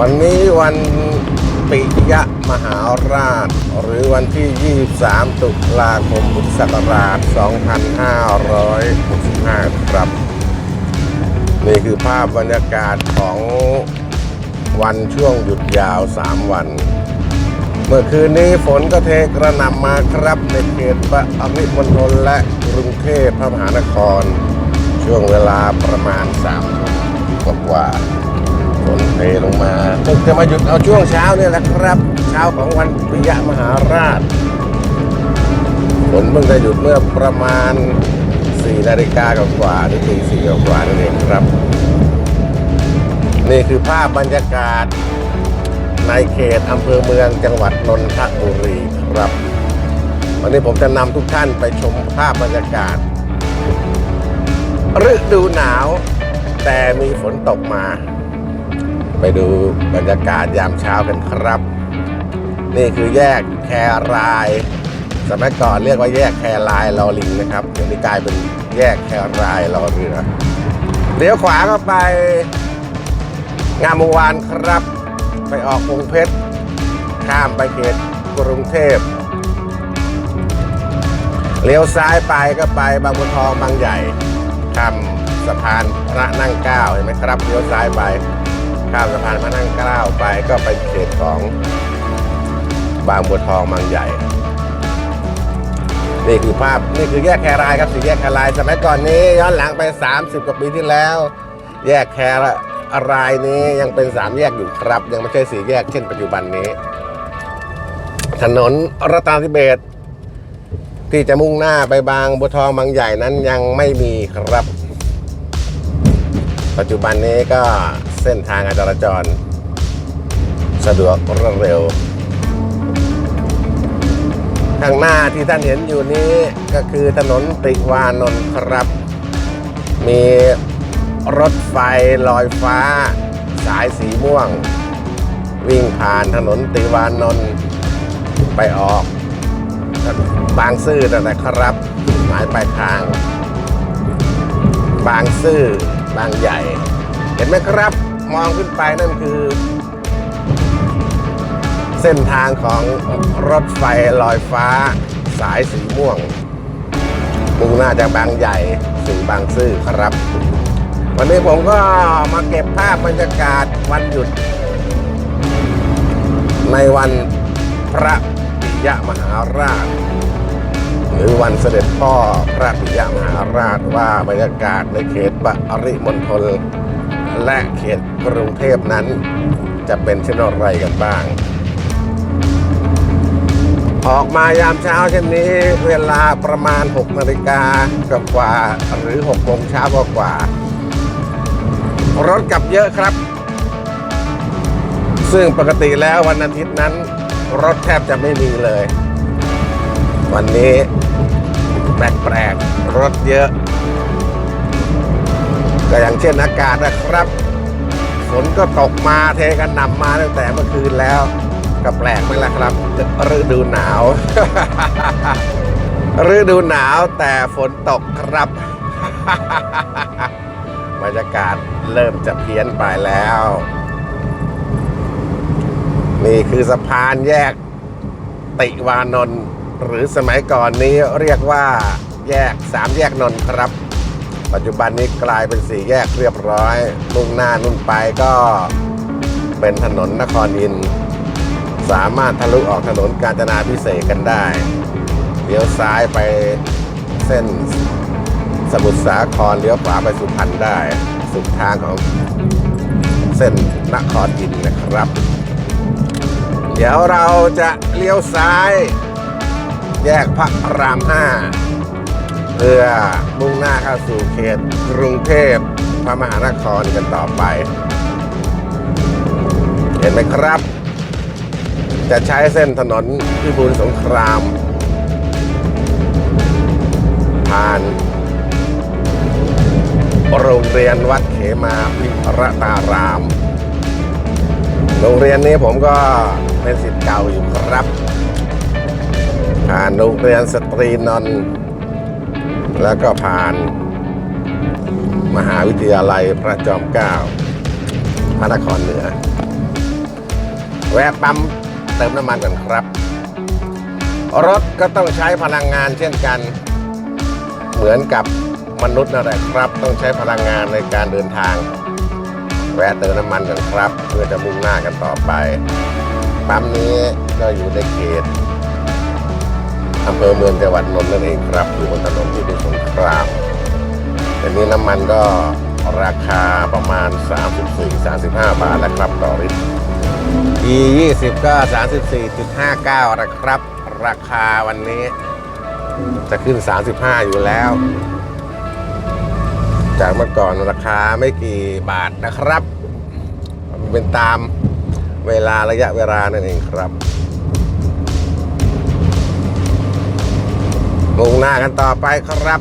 วันนี้วันปิยะมหาราช หรือวันที่ 23 ตุลาคมพุทธศักราช 2565 ครับ นี่คือภาพบรรยากาศของวันช่วงหยุดยาว 3 วัน เมื่อคืนนี้ฝนก็เทกระหน่ำมาครับ ในเขตปริมณฑลและกรุงเทพพระมหานคร ช่วงเวลาประมาณ3ทุ่มกว่า ฝนเทลงมาเพิ่งจะมาหยุดเอาช่วงเช้าเนี่ยแหละครับ เช้าของวันปิยมหาราชฝนเพิ่งจะหยุดเมื่อประมาณ4นาฬิกากว่าหรือตีสี่กว่านั่นเองครับ นี่คือภาพบรรยากาศ ในเขตอำเภอเมืองจังหวัดนนทบุรีครับ วันนี้ผมจะนำทุกท่านไปชมภาพบรรยากาศฤดูหนาว แต่มีฝนตกมา ไปดูบรรยากาศยามเช้ากันครับ นี่คือแยกแคราย สมัยก่อนเรียกว่าแยกแครายลอลิงนะครับเดี๋ยวนี้กลายเป็นแยกแครายลอเรือเลี้ยวขวาก็ไป งามวงวานครับ ไปออกวงเพชร ข้ามไปเขตกรุงเทพเลี้ยวซ้ายไปก็ไปบางบัวทองบางใหญ่ข้ามสะพานพระนั่งเกล้าเห็นไหมครับเลี้ยวซ้ายไป ข้ามสะพานพระนั่งเกล้าไปก็ไปเขตของบางบัวทองบางใหญ่ นี่คือภาพนี่คือแยกแครายครับสี่แยกแครายสมัยก่อนนี้ย้อนหลังไป 30 กว่าปีที่แล้ว แยกแครายนี้ยังเป็นสามแยกอยู่ครับ ยังไม่ใช่สี่แยกเช่นปัจจุบันนี้ ถนนรัตนทิเบศที่จะมุ่งหน้าไปบางบัวทองบางใหญ่นั้นยังไม่มีครับ ปัจจุบันนี้ก็เส้นทางการจราจร สะดวกรวดเร็ว ข้างหน้าที่ท่านเห็นอยู่นี้ก็คือถนนติวานนท์ครับ มีรถไฟลอยฟ้า สายสีม่วง วิ่งผ่านถนนติวานนท์ไปออก บางซื่อนั่นแหละครับ หมายปลายทาง บางซื่อ บางใหญ่ เห็นไหมครับ มองขึ้นไปนั่นคือ เส้นทางของรถไฟลอยฟ้า สายสีม่วงมุ่งหน้าจากบางใหญ่สู่บางซื่อครับ วันนี้ผมก็มาเก็บภาพบรรยากาศวันหยุด ในวันพระปิยมหาราช หรือวันเสด็จพ่อพระปิยมหาราชว่าบรรยากาศในเขตปริมณฑลและเขตกรุงเทพนั้น จะเป็นเช่นไรกันบ้าง ออกมายามเช้าเช่นนี้เวลาประมาณ 6นาฬิกากว่าๆหรือ6โมงเช้ากว่าๆรถกลับเยอะครับ ซึ่งปกติแล้ววันอาทิตย์นั้น รถแทบจะไม่มีเลย วันนี้ แปลกๆรถเยอะก็อย่างเช่นอากาศนะครับ ฝนก็ตกมาเทกันนำมาตั้งแต่เมื่อคืนแล้ว ก็แปลกไหมล่ะครับฤดูหนาวฤดูหนาวแต่ฝนตกครับบรรยากาศเริ่มจะเพี้ยนไปแล้ว นี่คือสะพานแยกติวานนท์ หรือสมัยก่อนนี้เรียกว่าแยกสามแยกนนท์ครับ ปัจจุบันนี้กลายเป็นสี่แยกเรียบร้อยมุ่งหน้านุ่นไปก็เป็นถนนนครอิน สามารถทะลุออกถนนกาญจนาพิเศษกันได้เลี้ยวซ้ายไปเส้นสมุทรสาครเลี้ยวขวาไปสุพรรณได้ สุดทางของเส้นนครอินนะครับ เดี๋ยวเราจะเลี้ยวซ้าย แยกพระรามห้าเพื่อมุ่งหน้าเข้าสู่เขตกรุงเทพพระมหานครกันต่อไป เห็นไหมครับ จะใช้เส้นถนนพิบูลสงคราม ผ่านโรงเรียนวัดเขมาพิรตาราม โรงเรียนนี้ผมก็เป็นสิทธิ์เก่าอยู่ครับ ผ่านโรงเรียนสตรีนนท์แล้วก็ผ่าน มหาวิทยาลัยพระจอมเกล้าพระนครเหนือ แวะปั๊มเติมน้ำมันก่อนครับ รถก็ต้องใช้พลังงานเช่นกัน เหมือนกับมนุษย์นั่นแหละครับ ต้องใช้พลังงานในการเดินทาง แวะเติมน้ำมันกันครับ เพื่อจะมุ่งหน้ากันต่อไป ปั๊มนี้ก็อยู่ในเขต อำเภอเมืองจังหวัดนนท์นั่นเองครับอยู่บนถนนที่ดูสงครามแต่นี้น้ำมันก็ราคาประมาณ 34-35 บาทแล้วครับต่อลิตร E 20 ก็ 34.59นะครับ ราคาวันนี้ จะขึ้น 35 อยู่แล้ว จากเมื่อก่อนราคาไม่กี่บาทนะครับ เป็นตามเวลาระยะเวลานั่นเองครับ มุ่งหน้ากันต่อไปครับ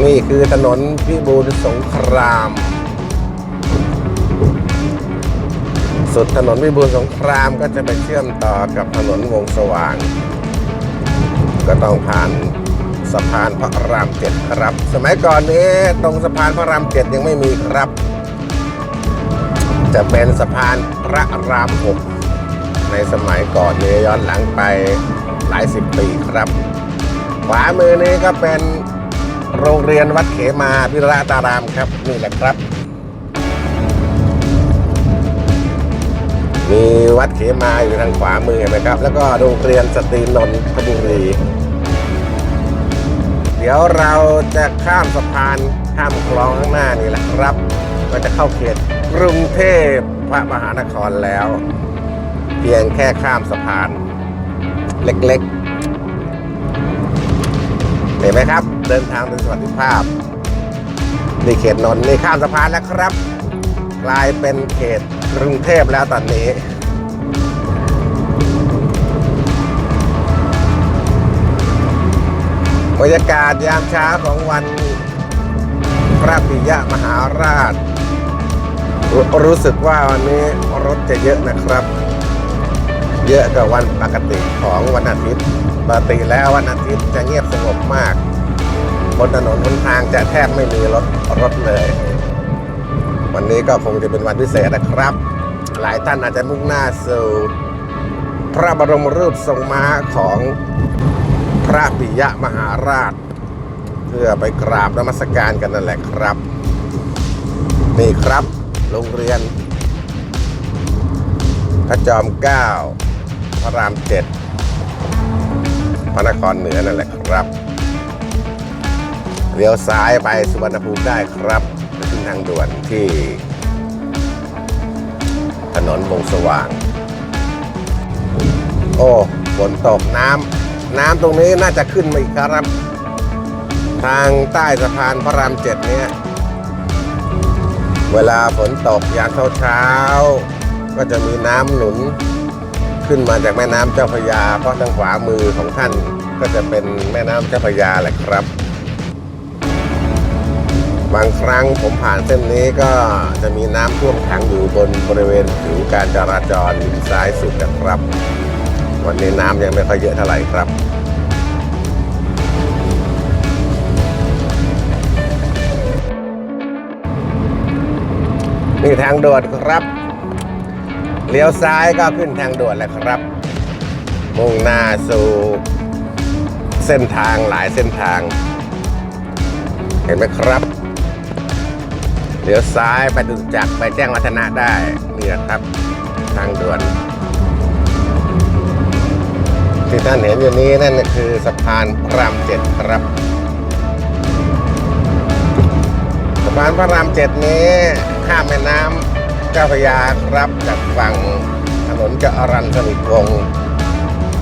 นี่คือถนนพิบูลสงคราม สุดถนนพิบูลสงครามก็จะไปเชื่อมต่อกับถนนวงสว่าง ก็ต้องผ่านสะพานพระรามเจ็ดครับ สมัยก่อนนี้ตรงสะพานพระรามเจ็ดยังไม่มีครับ จะเป็นสะพานพระรามหก ในสมัยก่อนนี้ย้อนหลังไปหลายสิบปีครับ ขวามือนี้ก็เป็นโรงเรียนวัดเขมาพิระตารามครับนี่แหละครับ มีวัดเขมาอยู่ทางขวามือนไหมครับ แล้วก็โรงเรียนสตรีนนทบุรีเดี๋ยวเราจะข้ามสะพานข้ามคลองข้างหน้านี่แหละครับ ก็จะเข้าเขตกรุงเทพพระมหานครแล้ว เพียงแค่ข้ามสะพาน เล็กๆ เห็นไหมครับ เดินทางโดยสวัสดิภาพนี่เขตนนท์นี่ข้ามสะพานแล้วครับ กลายเป็นเขตกรุงเทพแล้วตอนนี้บรรยากาศยามเช้าของวันพระปิยะมหาราชรรู้สึกว่าวันนี้รถจะเยอะนะครับ เยอะกว่าวันปกติของวันอาทิตย์ปกติแล้ววันอาทิตย์จะเงียบสงบมากบนถนนบนทางจะแทบไม่มีรถรถเลย วันนี้ก็คงจะเป็นวันพิเศษนะครับ หลายท่านอาจจะมุ่งหน้าสู่พระบรมรูปทรงม้าของพระปิยมหาราช เพื่อไปกราบนมัสการกันนั่นแหละครับ นี่ครับโรงเรียน พระจอมเกล้า พระรามเจ็ดพระนครเหนือนั่นแหละครับเลี้ยวซ้ายไปสุวรรณภูมิได้ครับไปขึ้นทางด่วนที่ ถนนวงสว่าง โอ้ฝนตกน้ำน้ำตรงนี้น่าจะขึ้นมาอีกครับ ทางใต้สะพานพระรามเจ็ดเนี่ยเวลาฝนตกยามเช้าเช้าๆก็จะมีน้ำหนุน ขึ้นมาจากแม่น้ำเจ้าพระยา เพราะทางขวามือของท่านก็จะเป็นแม่น้ำเจ้าพระยาแหละครับ บางครั้งผมผ่านเส้นนี้ก็จะมีน้ำท่วมขังอยู่บนบริเวณผิวการจราจรซ้ายสุดนะครับ วันนี้น้ำยังไม่ค่อยเยอะเท่าไหร่ครับนี่ทางด่วนครับ เลี้ยวซ้ายก็ขึ้นทางด่วนแล้วครับ มุ่งหน้าสู่เส้นทางหลายเส้นทาง เห็นไหมครับเลี้ยวซ้ายไปดุจักรไปแจ้งวัฒนะได้นี่นะครับ ทางด่วน ที่ท่านเห็นอยู่นี้นั่นคือสะพานพระรามเจ็ดครับสะพานพระรามเจ็ดนี้ข้ามแม่น้ำ เจ้าพยาครับจากฝั่งถนนจรัญสนิทวงศ์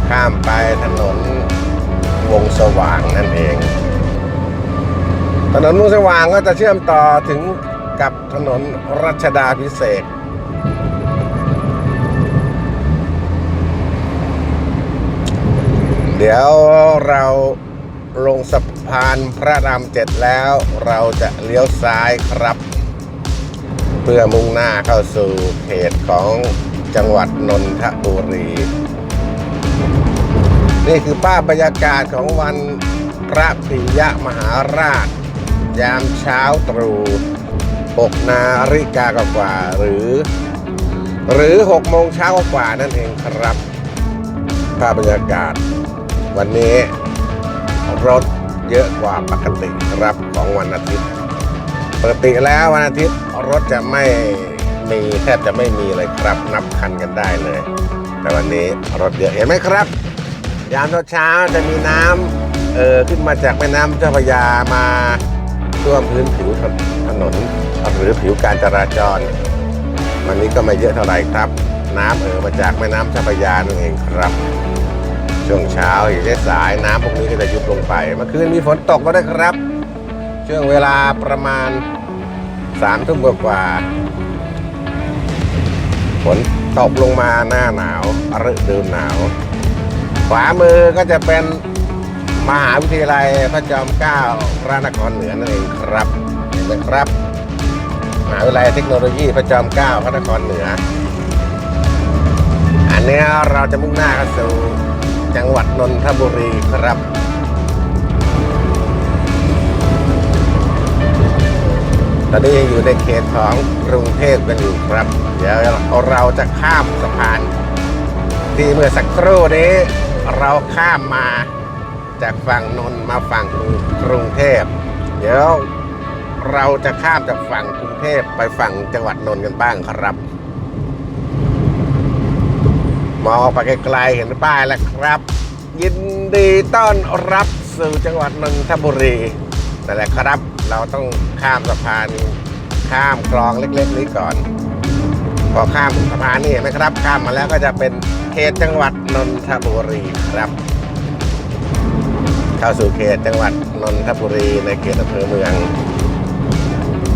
ข้ามไปถนนวงสว่างนั่นเอง ถนนวงสว่างก็จะเชื่อมต่อถึงกับถนนรัชดาพิเศษเดี๋ยวเราลงสะพานพระรามเจ็ดแล้ว เราจะเลี้ยวซ้ายครับ เพื่อมุ่งหน้าเข้าสู่เขตของจังหวัดนนทบุรี นี่คือภาพบรรยากาศของวันพระปิยมหาราช ยามเช้าตรู่6นาฬิกากว่าหรือ หรือ6โมงเช้ากว่านั่นเองครับ ภาพบรรยากาศ วันนี้รถเยอะกว่าปกติครับของวันอาทิตย์ ปกติแล้ววันอาทิตย์รถจะไม่มีแทบจะไม่มีเลยครับนับคันกันได้เลย แต่วันนี้รถเยอะเห็นไหมครับ ยามเช้าจะมีน้ำเออขึ้นมาจากแม่น้ำเจ้าพระยามาท่วมพื้นผิวถนนหรือผิวการจราจร วันนี้ก็ไม่เยอะเท่าไหร่ครับ น้ำเออมาจากแม่น้ำเจ้าพระยานั่นเองครับช่วงเช้าอีกสายน้ำพวกนี้ก็จะยุบลงไปเมื่อคืนมีฝนตกมาด้วยครับ ช่วงเวลาประมาณสามทุ่มกว่าฝนตกลงมาหน้าหนาวฤดูหนาว ขวามือก็จะเป็นมหาวิทยาลัยพระจอมเกล้าพระนครเหนือนั่นเองครับเห็นไหมครับ มหาวิทยาลัยเทคโนโลยีพระจอมเกล้าพระนครเหนือ อันนี้เราจะมุ่งหน้าเข้าสู่จังหวัดนนทบุรีครับ ตอนนี้ยังอยู่ในเขตของกรุงเทพกันอยู่ครับ เดี๋ยวเราจะข้ามสะพาน ที่เมื่อสักครู่นี้เราข้ามมาจากฝั่งนนท์มาฝั่งกรุงเทพ เดี๋ยวเราจะข้ามจากฝั่งกรุงเทพไปฝั่งจังหวัดนนท์กันบ้างครับ มองออกไปไกลๆเห็นป้ายแล้วครับ ยินดีต้อนรับสู่จังหวัดนนทบุรีนั่นแหละครับ เราต้องข้ามสะพานข้ามคลองเล็กๆนี้ก่อนพอข้ามสะพานนี่เห็นไหมครับ ข้ามมาแล้วก็จะเป็นเขตจังหวัดนนทบุรีครับ เข้าสู่เขตจังหวัดนนทบุรีในเขตอำเภอเมือง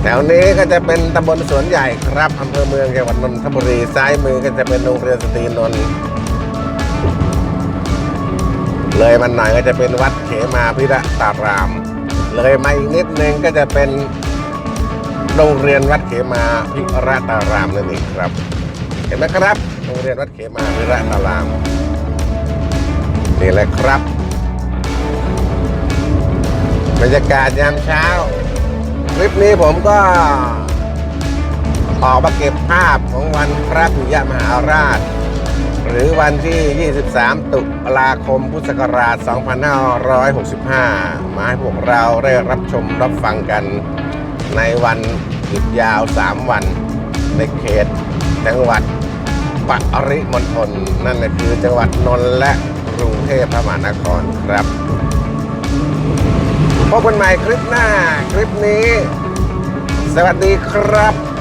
แถวนี้ก็จะเป็นตำบลสวนใหญ่ครับอำเภอเมืองจังหวัดนนทบุรีซ้ายมือก็จะเป็นโรงเรียนสตรีนนท์เลยมันหน่อยก็จะเป็นวัดเขมาพิระตาราม เลยมาอีกนิดนึงก็จะเป็นโรงเรียนวัดเขมาพิรตารามนั่นเองครับ เห็นไหมครับโรงเรียนวัดเขมาพิรตารามนี่แหละครับบรรยากาศยามเช้าคลิปนี้ผมก็ออกมาเก็บภาพของวันพระปิยมหาราช หรือวันที่ 23 ตุลาคม พุทธศักราช 2565 มาให้พวกเราได้รับชมรับฟังกันในวันหยุดยาว 3 วัน ในเขต จังหวัดปริมณฑลนั่นก็คือจังหวัดนนท์และกรุงเทพมหานครครับพบกันใหม่คลิปหน้าคลิปนี้ สวัสดีครับ